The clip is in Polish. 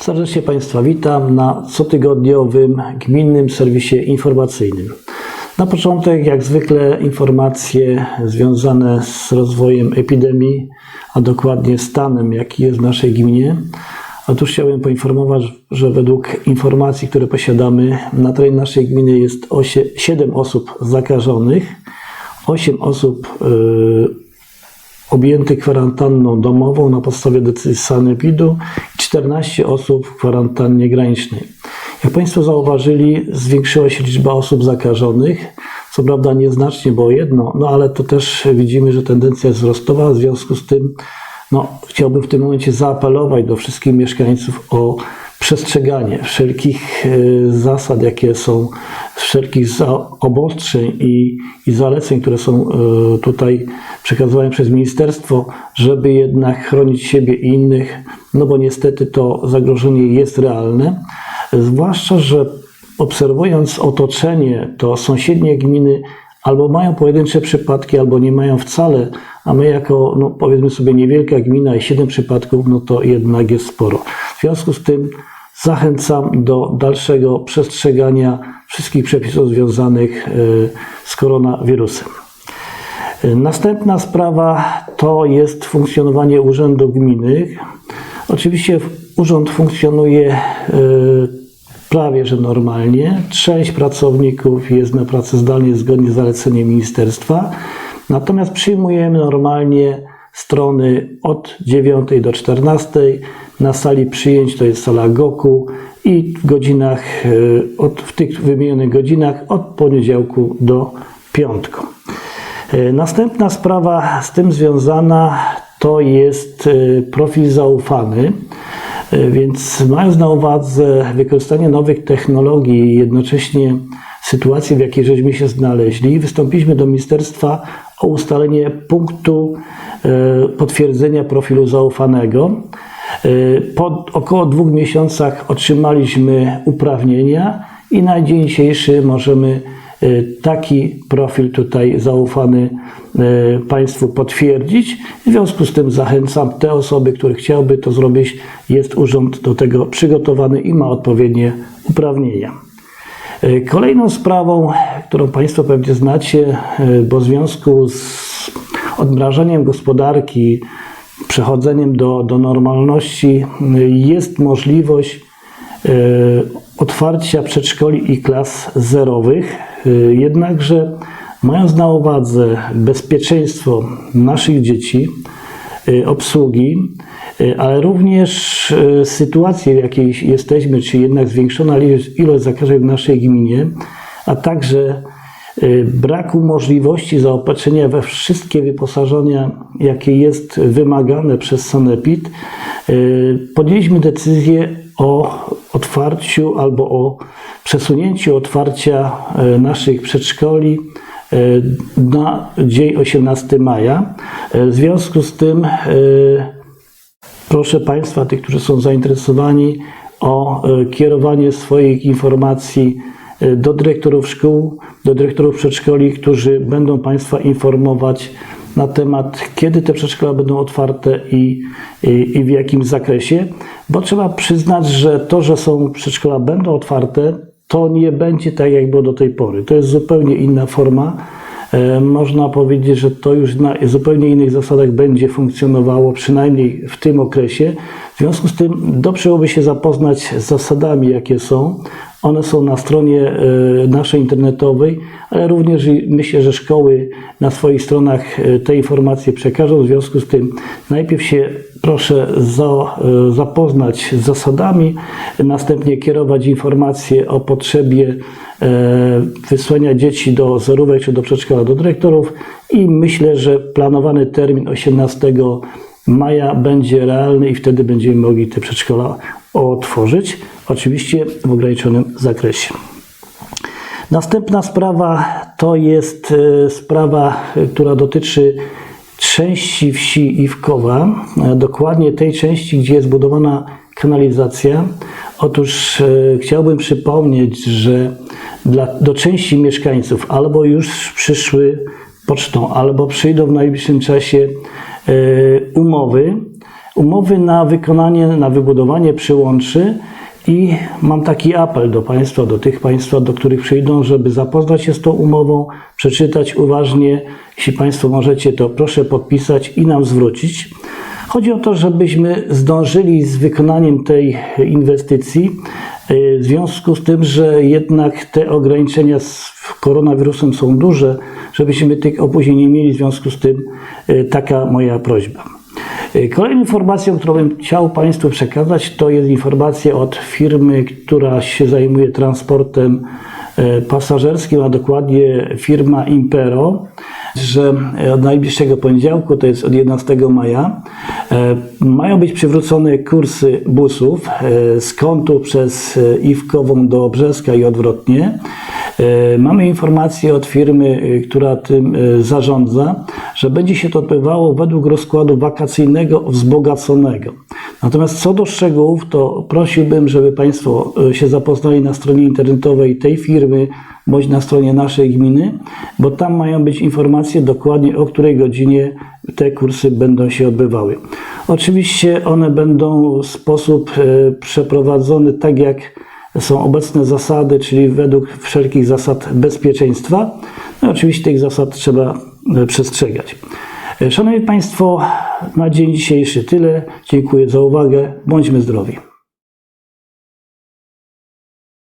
Serdecznie Państwa witam na cotygodniowym gminnym serwisie informacyjnym. Na początek, jak zwykle, informacje związane z rozwojem epidemii, a dokładnie stanem, jaki jest w naszej gminie. Otóż chciałbym poinformować, że według informacji, które posiadamy, na terenie naszej gminy jest 7 osób zakażonych, 8 osób yy, objętych kwarantanną domową na podstawie decyzji sanepidu i 14 osób w kwarantannie granicznej. Jak Państwo zauważyli, zwiększyła się liczba osób zakażonych. Co prawda nieznacznie, bo jedno, no ale to też widzimy, że tendencja jest wzrostowa. W związku z tym no, chciałbym w tym momencie zaapelować do wszystkich mieszkańców o przestrzeganie wszelkich e, zasad, jakie są, wszelkich obostrzeń i, i zaleceń, które są e, tutaj przekazywane przez ministerstwo, żeby jednak chronić siebie i innych, no bo niestety to zagrożenie jest realne. Zwłaszcza, że obserwując otoczenie, to sąsiednie gminy albo mają pojedyncze przypadki, albo nie mają wcale, a my jako, no powiedzmy sobie, niewielka gmina i 7 przypadków, no to jednak jest sporo. W związku z tym zachęcam do dalszego przestrzegania wszystkich przepisów związanych e, z koronawirusem. E, Następna sprawa to jest funkcjonowanie urzędów gminnych. Oczywiście urząd funkcjonuje e, prawie że normalnie. Część pracowników jest na pracy zdalnie zgodnie z zaleceniem ministerstwa. Natomiast przyjmujemy normalnie strony od 9 do 14 na sali przyjęć, to jest sala GOKU i w godzinach, e, od, w tych wymienionych godzinach od poniedziałku do piątku. E, Następna sprawa z tym związana to jest e, profil zaufany. Więc mając na uwadze wykorzystanie nowych technologii i jednocześnie sytuację, w jakiej żeśmy się znaleźli, wystąpiliśmy do ministerstwa o ustalenie punktu potwierdzenia profilu zaufanego. E, Po około dwóch miesiącach otrzymaliśmy uprawnienia i na dzień dzisiejszy możemy e, taki profil tutaj zaufany e, Państwu potwierdzić. W związku z tym zachęcam te osoby, które chciałyby to zrobić. Jest urząd do tego przygotowany i ma odpowiednie uprawnienia. Kolejną sprawą, którą Państwo pewnie znacie, bo w związku z odmrażaniem gospodarki, przechodzeniem do, do normalności, e, jest możliwość e, otwarcia przedszkoli i klas zerowych. E, Jednakże, mając na uwadze bezpieczeństwo naszych dzieci, y, obsługi, y, ale również y, sytuację, w jakiej jesteśmy, czyli jednak zwiększona ilość, zakażeń w naszej gminie, a także y, braku możliwości zaopatrzenia we wszystkie wyposażenia, jakie jest wymagane przez Sanepid, y, podjęliśmy decyzję o otwarciu albo o przesunięciu otwarcia y, naszych przedszkoli na dzień 18 maja. W związku z tym proszę Państwa, tych, którzy są zainteresowani, o kierowanie swoich informacji do dyrektorów szkół, do dyrektorów przedszkoli, którzy będą Państwa informować na temat, kiedy te przedszkola będą otwarte i, i, i w jakim zakresie, bo trzeba przyznać, że to, że są przedszkola będą otwarte, to nie będzie tak, jak było do tej pory. To jest zupełnie inna forma. E, Można powiedzieć, że to już na zupełnie innych zasadach będzie funkcjonowało, przynajmniej w tym okresie. W związku z tym dobrze byłoby się zapoznać z zasadami, jakie są. One są na stronie e, naszej internetowej, ale również myślę, że szkoły na swoich stronach e, te informacje przekażą. W związku z tym najpierw się proszę za, e, zapoznać z zasadami, następnie kierować informacje o potrzebie wysłania dzieci do zerówek czy do przedszkola do dyrektorów i myślę, że planowany termin 18 maja będzie realny i wtedy będziemy mogli te przedszkola otworzyć, oczywiście w ograniczonym zakresie. Następna sprawa to jest e, sprawa, e, która dotyczy części wsi Iwkowa, e, dokładnie tej części, gdzie jest budowana kanalizacja. Otóż e, chciałbym przypomnieć, że dla, do części mieszkańców albo już przyszły pocztą, albo przyjdą w najbliższym czasie e, umowy umowy na wykonanie, na wybudowanie przyłączy i mam taki apel do Państwa, do tych Państwa, do których przyjdą, żeby zapoznać się z tą umową, przeczytać uważnie. Jeśli Państwo możecie, to proszę podpisać i nam zwrócić. Chodzi o to, żebyśmy zdążyli z wykonaniem tej inwestycji, w związku z tym, że jednak te ograniczenia z koronawirusem są duże, żebyśmy tych opóźnień nie mieli, w związku z tym y, taka moja prośba. Y, Kolejną informacją, którą bym chciał Państwu przekazać, to jest informacja od firmy, która się zajmuje transportem e, pasażerskim, a dokładnie firma Impero, że od najbliższego poniedziałku, to jest od 11 maja, e, mają być przywrócone kursy busów e, z kątu przez e, Iwkową do Brzeska i odwrotnie. E, Mamy informację od firmy, e, która tym e, zarządza, że będzie się to odbywało według rozkładu wakacyjnego wzbogaconego. Natomiast co do szczegółów, to prosiłbym, żeby Państwo e, się zapoznali na stronie internetowej tej firmy bądź na stronie naszej gminy, bo tam mają być informacje dokładnie o której godzinie te kursy będą się odbywały. Oczywiście one będą w sposób e, przeprowadzony tak jak są obecne zasady, czyli według wszelkich zasad bezpieczeństwa. No oczywiście tych zasad trzeba e, przestrzegać. E, Szanowni Państwo, na dzień dzisiejszy tyle. Dziękuję za uwagę. Bądźmy zdrowi.